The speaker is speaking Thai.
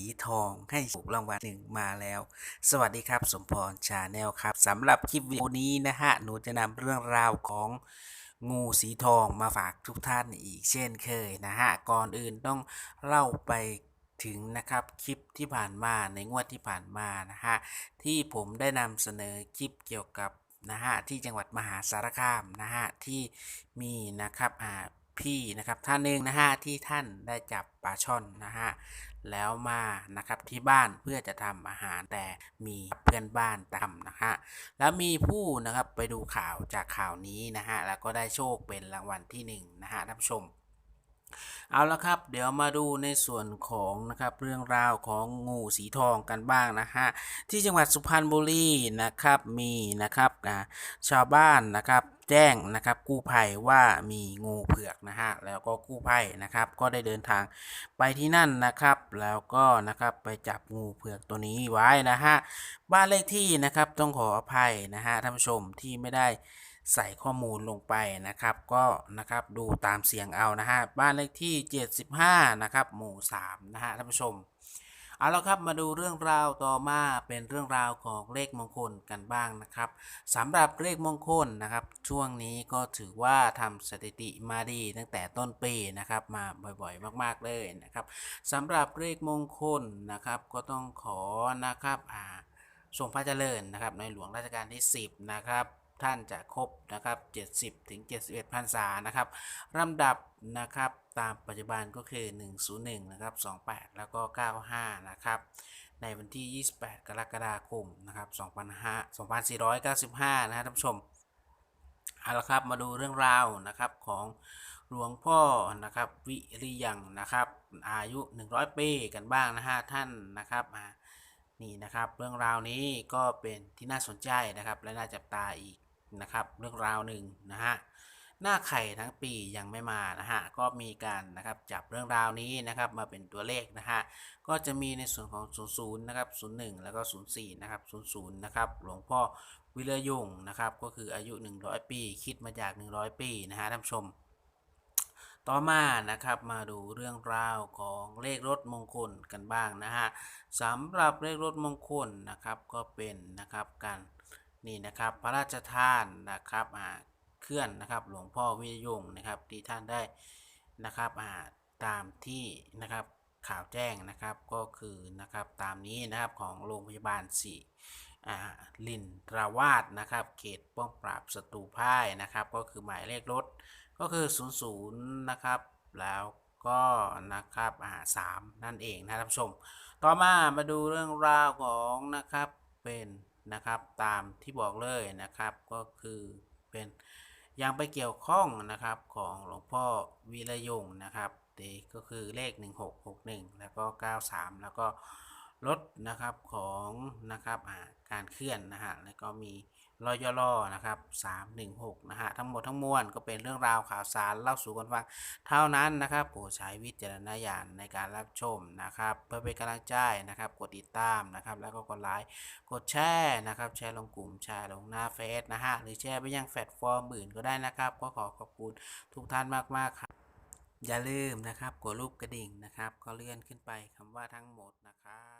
สีทองให้ถูกรางวัลหนึ่งมาแล้ว สวัสดีครับสมพรชาแนลครับสำหรับคลิปวิดีโอนี้นะฮะหนูจะนำเรื่องราวของงูสีทองมาฝากทุกท่านอีกเช่นเคยนะฮะก่อนอื่นต้องเล่าไปถึงนะครับคลิปที่ผ่านมาในงวดที่ผ่านมานะฮะที่ผมได้นำเสนอคลิปเกี่ยวกับนะฮะที่จังหวัดมหาสารคามนะฮะที่มีนะครับอ่า พี่นะครับท่านหนึ่งนะฮะที่ท่านได้จับปลาช่อนนะฮะแล้วมานะครับที่บ้านเพื่อจะทำอาหารแต่มีเพื่อนบ้านทำนะฮะแล้วมีผู้นะครับไปดูข่าวจากข่าวนี้นะฮะแล้วก็ได้โชคเป็นรางวัลที่หนึ่งนะฮะท่านผู้ชม เอาละครับ เดี๋ยวมาดูในส่วนของนะครับเรื่องราวของงูสีทองกันบ้างนะฮะที่จังหวัดสุพรรณบุรีนะครับมีนะครับอ่าชาวบ้านนะครับ แจ้งนะครับ กู้ภัยว่ามีงูเผือกนะฮะแล้วก็กู้ภัยนะครับ ก็ได้เดินทางไปที่นั่นนะครับ แล้วก็นะครับไปจับงูเผือกตัวนี้ไว้นะฮะบ้านเลขที่นะครับต้องขออภัยนะฮะท่านผู้ชมที่ไม่ได้ใส่ข้อมูลลงไปนะครับ ก็นะครับดูตามเสียงเอานะฮะบ้านเลขที่ 75 นะครับ หมู่ 3 นะฮะท่านผู้ชม เอาละครับมาดูเรื่องราวต่อมาเป็นเรื่องราวของเลขมงคลกันบ้างนะครับสำหรับเลขมงคลนะครับ ช่วงนี้ก็ถือว่าทำสถิติมาดีตั้งแต่ต้นปีนะครับมาบ่อยๆ มากๆเลยนะครับสำหรับเลขมงคลนะครับก็ต้องขอนะครับอ่าทรงพระเจริญนะครับในหลวงรัชกาลที่ 10 นะครับ ท่านจะครบนะครับ 70 ถึง 71พรรษานะครับลำดับนะครับตามปัจจุบันก็คือ 101 นะครับ 28 แล้วก็ 95 นะครับ ในวันที่ 28 กรกฎาคมนะครับ2595 นะฮะท่านผู้ชมเอาละครับมาดูเรื่องราวนะครับของหลวงพ่อนะครับวิริยังนะครับอายุ 100 ปีกันบ้างนะฮะท่านนะครับอ่านี่นะครับเรื่องราวนี้ก็เป็นที่น่าสนใจนะครับและน่าจับตาอีก นะครับ เรื่องราวหนึ่งนะฮะหน้าไข่ทั้งปียังไม่มานะฮะก็มีการนะครับจับเรื่องราวนี้นะครับมาเป็นตัวเลขนะฮะก็จะมีในส่วนของ 00นะครับ01 แล้วก็ 04นะครับ00นะครับหลวงพ่อวิรยงนะครับก็คืออายุ 100 ปี คิดมาจาก 100 ปีนะฮะท่านผู้ชมต่อมานะครับมาดูเรื่องราวของเลขรถมงคลกันบ้างนะฮะสำหรับเลขรถมงคลนะครับก็เป็นนะครับการ นี่นะครับพระราชทานนะครับอ่าเคลื่อนนะครับหลวงพ่อวิยงนะครับที่ท่านได้นะครับอ่าตามที่นะครับข่าวแจ้งนะครับก็คือนะครับตามนี้นะครับของโรงพยาบาลสี่อ่าลินทราวาสนะครับเขตป้องปราบศัตรูพ่ายนะครับก็คือหมายเลขรถก็คือ 00 นะครับแล้วก็นะครับอ่า3นั่นเองนะท่านผู้ชม ต่อมามาดูเรื่องราวของนะครับเป็น นะครับตามที่บอกเลยนะครับก็คือเป็นยังไปเกี่ยวข้องนะครับของหลวงพ่อวีระยงนะครับตีก็คือเลข 1661 แล้วก็ 93 แล้วก็ ลดนะครับของนะครับการเคลื่อนนะฮะแล้วก็มีรอยย่อๆนะครับ316นะฮะทั้งหมดทั้งมวลก็เป็นเรื่องราวข่าวสารเล่าสู่กันฟังเท่านั้นนะครับโปรดใช้วิจารณญาณในการรับชมนะครับ เพื่อเป็นกำลังใจนะครับ กดติดตามนะครับ แล้วก็กดไลค์กดแชร์นะครับ แชร์ลงกลุ่มแชร์ลงหน้าเฟซนะฮะหรือแชร์ไปยังแพลตฟอร์มอื่นก็ได้นะครับ ก็ขอขอบคุณทุกท่านมากๆครับอย่าลืมนะครับ กดรูปกระดิ่งนะครับ ก็เลื่อนขึ้นไปคำว่าทั้งหมดนะครับ